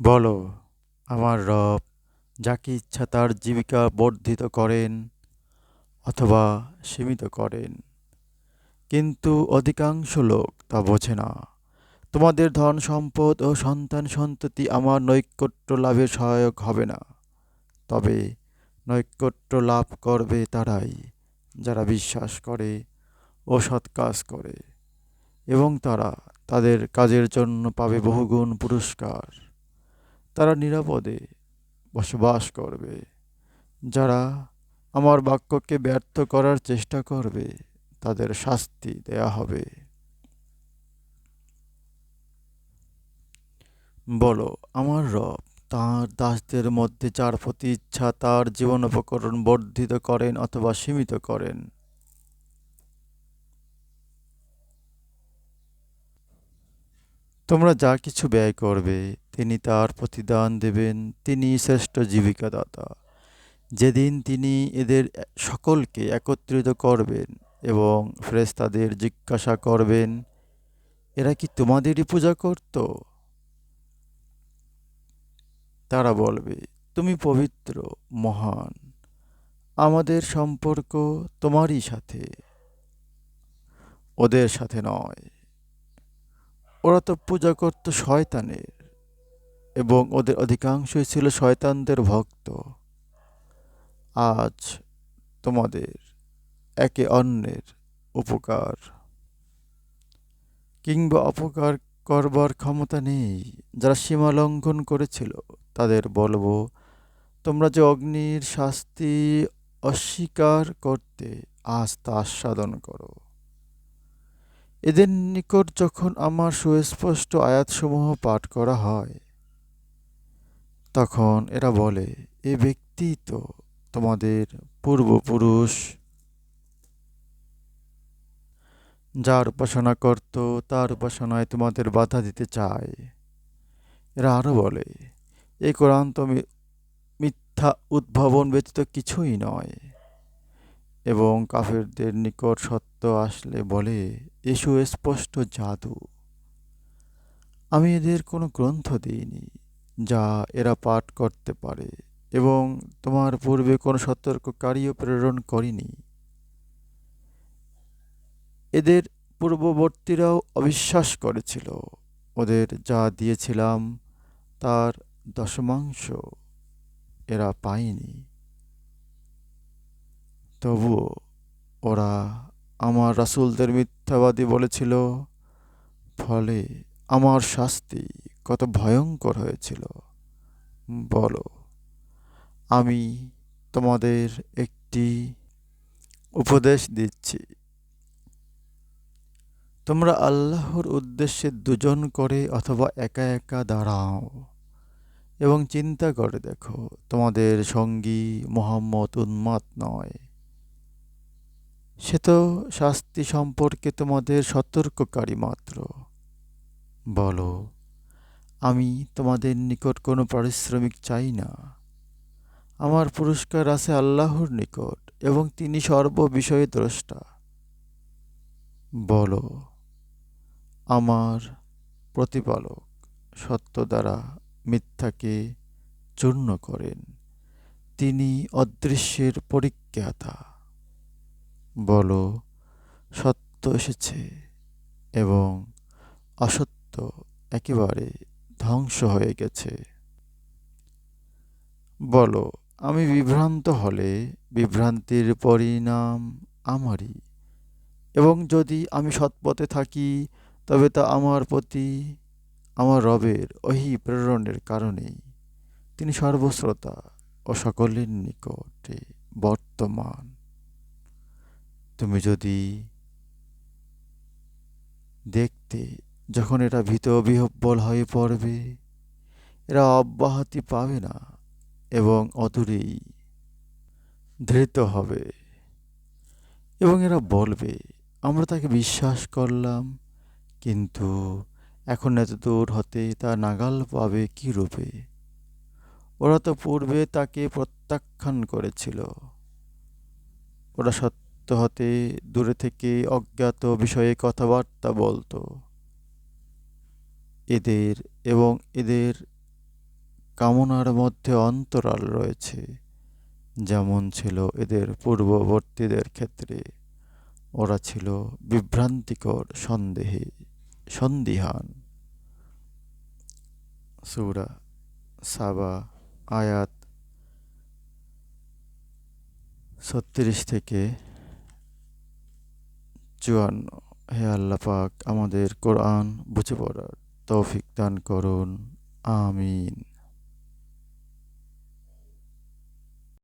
বলো, আমার রব যাকে ইচ্ছা তার জীবিকা বর্ধিত করেন অথবা সীমিত করেন। কিন্তু অধিকাংশ লোক তা বোঝে না। তোমাদের ধন সম্পদ ও সন্তান সন্ততি আমার নৈকট্য লাভে সহায়ক হবে না। তবে নৈকট্য লাভ করবে তারাই যারা বিশ্বাস করে ও সৎ কাজ করে, এবং তারা তাদের কাজের জন্য পাবে বহুগুণ পুরস্কার। তারা নিরাপদে বসবাস করবে, যারা আমার বাক্যকে ব্যর্থ করার চেষ্টা করবে, তাদের শাস্তি দেয়া হবে। বলো, আমার রব তাঁর দাসদের মধ্যে যার প্রতি ইচ্ছা, তার জীবন উপকরণ বর্ধিত করেন অথবা সীমিত করেন। তোমরা যা কিছু ব্যয় করবে, তিনি তার প্রতিদান দেবেন, তিনি শ্রেষ্ঠ জীবিকাদাতা। যেদিন তিনি এদের সকলকে একত্রিত করবেন এবং ফ্রেস্তাদের জিজ্ঞাসা করবেন, এরা কি তোমাদেরই পূজা করত? তারা বলবে, তুমি পবিত্র, মহান। আমাদের সম্পর্ক তোমারই সাথে। ওদের সাথে নয়। ওরা তো পূজা করত শয়তানের এবং ওদের অধিকাংশই ছিল শয়তানদের ভক্ত। আজ তোমাদের একে অন্যের উপকার কিংবা অপকার করবার ক্ষমতা নেই। যারা সীমা লঙ্ঘন করেছিল, তাদের বলব, তোমরা যে অগ্নির শাস্তি অস্বীকার করতে, আজ তা আস্বাদন করো। এদের নিকট যখন আমার সুস্পষ্ট আয়াতসমূহ পাঠ করা হয়, তখন এরা বলে, এ ব্যক্তি তো তোমাদের পূর্বপুরুষ, যার উপাসনা করত, তার উপাসনায় তোমাদের বাধা দিতে চায়। এরা আরও বলে এই কোরআন তো মিথ্যা উদ্ভাবন ব্যতীত কিছুই নয় এবং কাফেরদের নিকট সত্য আসলে বলে, এসু, স্পষ্ট জাদু। আমি এদের কোনো গ্রন্থ দিইনি, যা এরা পাঠ করতে পারে এবং তোমার পূর্বে কোনো সতর্ককারীও প্রেরণ করিনি। এদের পূর্ববর্তীরাও অবিশ্বাস করেছিল। ওদের যা দিয়েছিলাম, তার দশমাংশ এরা পায়নি। তবুও ওরা আমার রাসুলদের মিথ্যাবাদী বলেছিল, ফলে আমার শাস্তি কত ভয়ঙ্কর হয়েছিল। বলো, আমি তোমাদের একটি উপদেশ দিচ্ছি। তোমরা আল্লাহর উদ্দেশ্যে দুজন করে অথবা একা একা দাঁড়াও এবং চিন্তা করে দেখো, তোমাদের সঙ্গী মোহাম্মদ উন্মাদ নয়। সে তো শাস্তি সম্পর্কে তোমাদের সতর্ককারী মাত্র। বলো, আমি তোমাদের নিকট কোনো পারিশ্রমিক চাই না। আমার পুরস্কার আছে আল্লাহর নিকট এবং তিনি সর্ববিষয়ে দ্রষ্টা। বলো, আমার প্রতিপালক সত্য দ্বারা মিথ্যাকে চূর্ণ করেন। তিনি অদৃশ্যের পরিজ্ঞাতা। বলো, সত্য এসেছে এবং অসত্য একেবারে ধ্বংস হয়ে গেছে। বলো, আমি বিভ্রান্ত হলে বিভ্রান্তির পরিণাম আমারই এবং যদি আমি সৎপথে থাকি, তবে তা আমার প্রতি আমার রবের ওহি প্রেরণের কারণেই। তিনি সর্বশ্রোতা ও সকলের নিকটে বর্তমান। তুমি যদি দেখতে যখন এটা ভীত বিহব্বল হয়ে পড়বে, এরা অব্যাহতি পাবে না এবং অদূরেই ধৃত হবে। এবং এরা বলবে, আমরা তাকে বিশ্বাস করলাম, কিন্তু এখন এত দূর হতে তা নাগাল পাবে কী রূপে ওরা তো পূর্বে তাকে প্রত্যাখ্যান করেছিল। ওরা সত্য হতে দূরে থেকে অজ্ঞাত বিষয়ে কথাবার্তা বলতো। এদের এবং এদের কামনার মধ্যে অন্তরাল রয়েছে। যেমন ছিল এদের পূর্ববর্তীদের ক্ষেত্রে। ওরা ছিল বিভ্রান্তিকর, সন্দেহে, সন্দিহান। সুরা সাবা, আয়াত ছত্রিশ থেকে চুয়ান্ন হে আল্লাহ পাক আমাদের কোরআন বুঝে পড়ার তৌফিক দান করুন। আমিন।